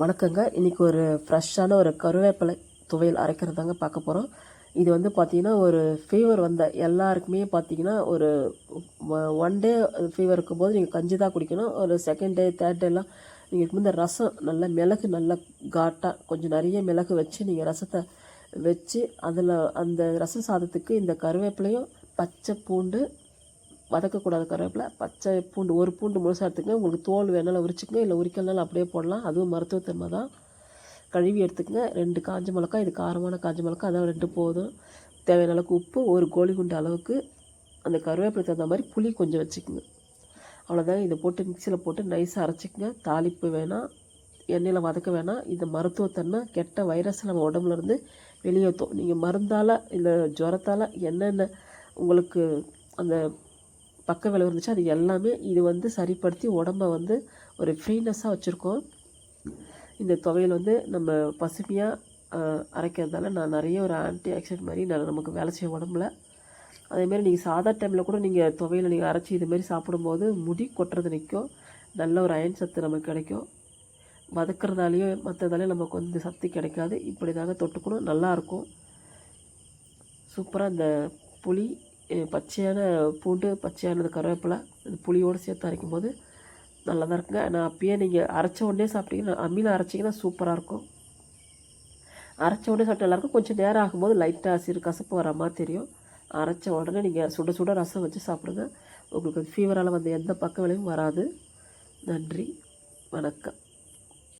வணக்கங்க. இன்றைக்கி ஒரு ஃப்ரெஷ்ஷான ஒரு கருவேப்பிலை துவையல் அரைக்கிறது தாங்க பார்க்க போகிறோம் இது வந்து பார்த்திங்கன்னா ஒரு ஃபீவர் வந்த எல்லாருக்குமே பார்த்திங்கன்னா ஒரு ஒன் டே ஃபீவர் இருக்கும்போது நீங்கள் கஞ்சி தான் குடிக்கணும். ஒரு செகண்ட் டே தேர்ட் டேலாம் நீங்கள் இந்த ரசம் நல்லா மிளகு நல்லா காட்டாக கொஞ்சம் நிறைய மிளகு வச்சு நீங்கள் ரசத்தை வச்சு அதில் அந்த ரசம் சாதத்துக்கு இந்த கருவேப்பிலையும் பச்சை பூண்டு வதக்கக்கூடாது கருவேப்பிலை பச்சை பூண்டு ஒரு பூண்டு முழுசாக எடுத்துக்கங்க. உங்களுக்கு தோல் வேணாலும் உரிச்சுக்கங்க இல்லை உரிக்கலனாலும் அப்படியே போடலாம். அதுவும் மருத்துவத்தன்மை தான். கழுவி எடுத்துக்கங்க. ரெண்டு காஞ்ச மிளகா இது காரமான காஞ்ச மிளகா அதான் ரெண்டு போதும். தேவையான அளவுக்கு உப்பு ஒரு கோழி குண்டு அளவுக்கு அந்த கருவேப்பிலை தகுந்த மாதிரி புளி கொஞ்சம் வச்சுக்கோங்க. அவ்வளோதாங்க இதை போட்டு மிக்சியில் போட்டு நைஸாக அரைச்சிக்கங்க. தாளிப்பு வேணாம் எண்ணெயில் வதக்க வேணாம். இந்த மருத்துவத்தன்மை கெட்ட வைரஸ் நம்ம உடம்புலேருந்து வெளியேற்றும். நீங்கள் மருந்தால் இல்லை ஜுரத்தால் என்னென்ன உங்களுக்கு அந்த பக்க விளைவு இருந்துச்சு. அது எல்லாமே இது வந்து சரிப்படுத்தி உடம்ப வந்து ஒரு ஃப்ரீனஸ்ஸாக வச்சுருக்கோம். இந்த துவையல் வந்து நம்ம பசுமையாக அரைக்கிறதால நான் நிறைய ஒரு ஆன்டி ஆக்சிடென்ட் மாதிரி நான் நமக்கு வேலை செய்ய உடம்புல. அதேமாரி நீங்கள் சாதா டைமில் கூட நீங்கள் துவையில் நீங்கள் அரைச்சி இதுமாரி சாப்பிடும்போது முடி கொட்டுறது நிற்கும் நல்ல ஒரு அயன் சத்து நமக்கு கிடைக்கும். வதக்கிறதாலேயும் மற்றதாலேயும் நமக்கு வந்து சக்தி கிடைக்காது. இப்படி தாங்க தொட்டுக்கணும் நல்லாயிருக்கும் சூப்பராக இந்த புளி பச்சையான பூண்டு பச்சையானது கருவேப்பிலை இது புளியோடு சேர்த்து அரைக்கும் போது நல்லா தான் இருக்குங்க. நான் அப்பயே நீங்கள் அரைச்ச உடனே சாப்பிட்டீங்கன்னா அம்மியில் அரைச்சிங்கன்னா சூப்பராக இருக்கும். அரைச்ச உடனே சாப்பிட்டா நல்லாயிருக்கும். கொஞ்சம் நேரம் ஆகும்போது லைட்டாக சிறு கசப்பு வர மாதிரி தெரியும். அரைச்ச உடனே நீங்கள் சுட சுட ரசம் வச்சு சாப்பிடுங்க. உங்களுக்கு ஃபீவரால் வந்து எந்த பக்க விளைவும் வராது. நன்றி. வணக்கம்.